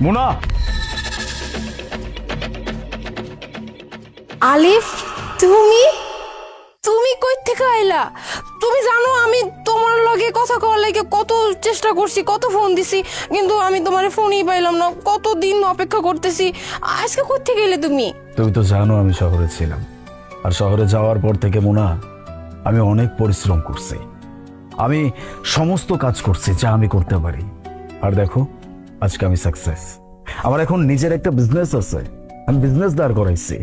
মুনা! আলিফ তুমি? তুমি কই থেকে আইলা? তুমি জানো আমি তোমার লগে কথা কওয়ার লাগে কত চেষ্টা করছি কত ফোন দিছি কিন্তু আমি তোমার ফোনই পাইলাম না কত দিন অপেক্ষা করতেছি আজকে কই থেকে এলে তুমি? তুমি তো জানো আমি শহরে ছিলাম আর শহরে যাওয়ার পর থেকে মুনা আমি অনেক পরিশ্রম করছি। আমি সমস্ত কাজ করছি যা আমি করতে পারি। আর দেখো আজকে আমি সাকসেস আমার এখন নিজের একটা বিজনেস আছে। আমি বিজনেস দাঁড় করাইছি।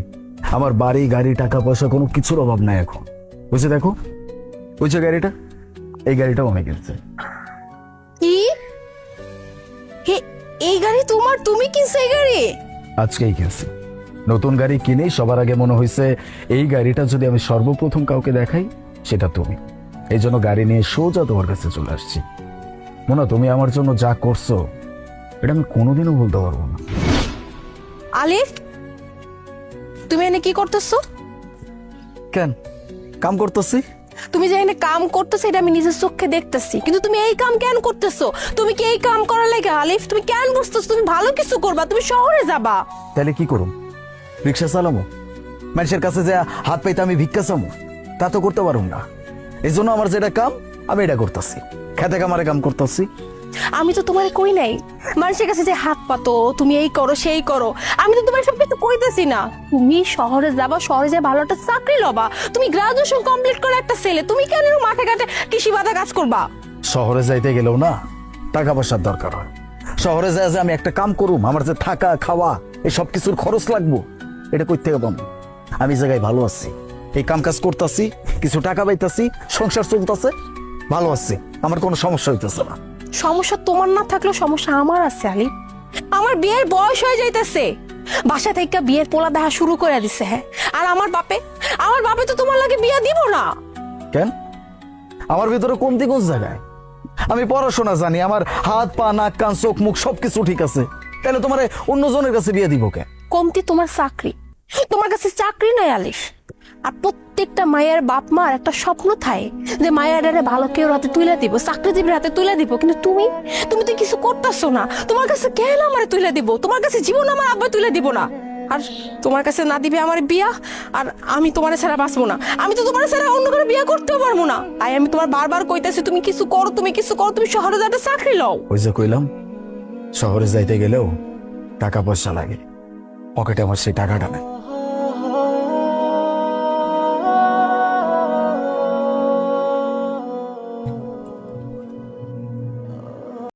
আমার বাড়ি গাড়ি টাকা পয়সা কোনো কিছুর অভাব নাই এখন। বুঝে দেখো? বুঝছে গাড়িটা? এই গাড়িটাও আমি কিনছি। কি? এই গাড়ি তোমার? তুমি কিনছো এই গাড়ি? আজকেই কিনছি। নতুন গাড়ি কিনেই সবার আগে মনে হয়েছে এই গাড়িটা যদি আমি সর্বপ্রথম কাউকে দেখাই সেটা তুমি। এই জন্য গাড়ি নিয়ে সোজা তোমার কাছে চলে আসছি। মোনা তুমি আমার জন্য যা করছ এটা আমি কোনোদিনও বলতে পারব না। আলিফ তুমি এনে কি করতেছো? কেন? কাম করতেছি? তুমি যে কাম করতেছো এটা আমি নিজের চোখে দেখতেছি। কিন্তু তুমি এই কাম কেন করতেছো? তুমি কি এই কাম করার লাগে আলিফ? তুমি কেন বুঝতেছো? তুমি ভালো কিছু করবা তুমি শহরে যাবা। তাহলে কি করুম? রিক্সা চালামো? মানুষের কাছে যে হাত পাইতে আমি ভিক্ষা চামো তা তো করতে পারুম না। এই জন্য আমার যেটা কাম আমি এটা করতেছি। খেতে কামারে কাম করতেছি। আমি তো তোমার কই নাই। মানুষের কাছে যে হাত পাতো, তুমি এই করো, সেই করো, আমি তো তোমার সব কিছু কইতেছি না। তুমি শহরে যাবা, শহরে যা ভালো একটা চাকরি লবা। তুমি গ্রাজুয়েশন কমপ্লিট করে একটা ছেলে, তুমি কেন মাঠে ঘাটে কৃষি বাধা কাজ করবা? শহরে যাইতে গেলেও না, টাকা পয়সার দরকার হয়। শহরে যায় যে আমি একটা কাম করুম, আমার যে থাকা, খাওয়া, এই সব কিছুর খরচ লাগবো, এটা কই থেকে পাবো? আমি জায়গায় ভালো আছি, এই কাম কাজ করতেছি, কিছু টাকা পাইতাছি, সংসার চলতেছে, ভালো আছি, আমার কোনো সমস্যা হইতেছে না। সমস্যা তোমার না থাকলেও সমস্যা আমার আছে আলি। আমার বিয়ের বয়স হয়ে যাইতেছে। বাসা থেকে বিয়ের পোলা দেখা শুরু করে দিছে হ্যাঁ। আর আমার বাপে আমার বাপে তো তোমার লাগে বিয়া দিব না। কেন? আমার ভিতরে কোন দিক কোন জায়গায়? আমি পড়াশোনা জানি আমার হাত পা নাক কান চোখ মুখ সবকিছু ঠিক আছে। তাহলে তোমার অন্যজনের কাছে বিয়ে দিব কেন? কমতি তোমার চাকরি। তোমার কাছে চাকরি নাই আলিফ। আর প্রত্যেকটা মায়ের বাপ মার একটা স্বপ্ন থাকে যে মায়ের ভালো কেউ রাতে তুলে দিব, চাকরিজীবীর হাতে তুলে দিব। কিন্তু তুমি তুমি তো কিছু করতেছো না। তোমার কাছে কেন আমার তুলে দিব? তোমার কাছে জীবন আমার আব্বা তুলে দিব না। আর তোমার কাছে না দিবে আমার বিয়া, আর আমি তোমার ছাড়া বাঁচবো না। আমি তো তোমার ছাড়া অন্য করে বিয়া করতেও পারব না। তাই আমি তোমার বারবার কইতাছি, তুমি কিছু করো, তুমি কিছু করো, তুমি শহরে যাতে চাকরি লও। ওই যে কইলাম, শহরে যাইতে গেলেও টাকা পয়সা লাগে। পকেটে আমার সেই টাকাটা নেই।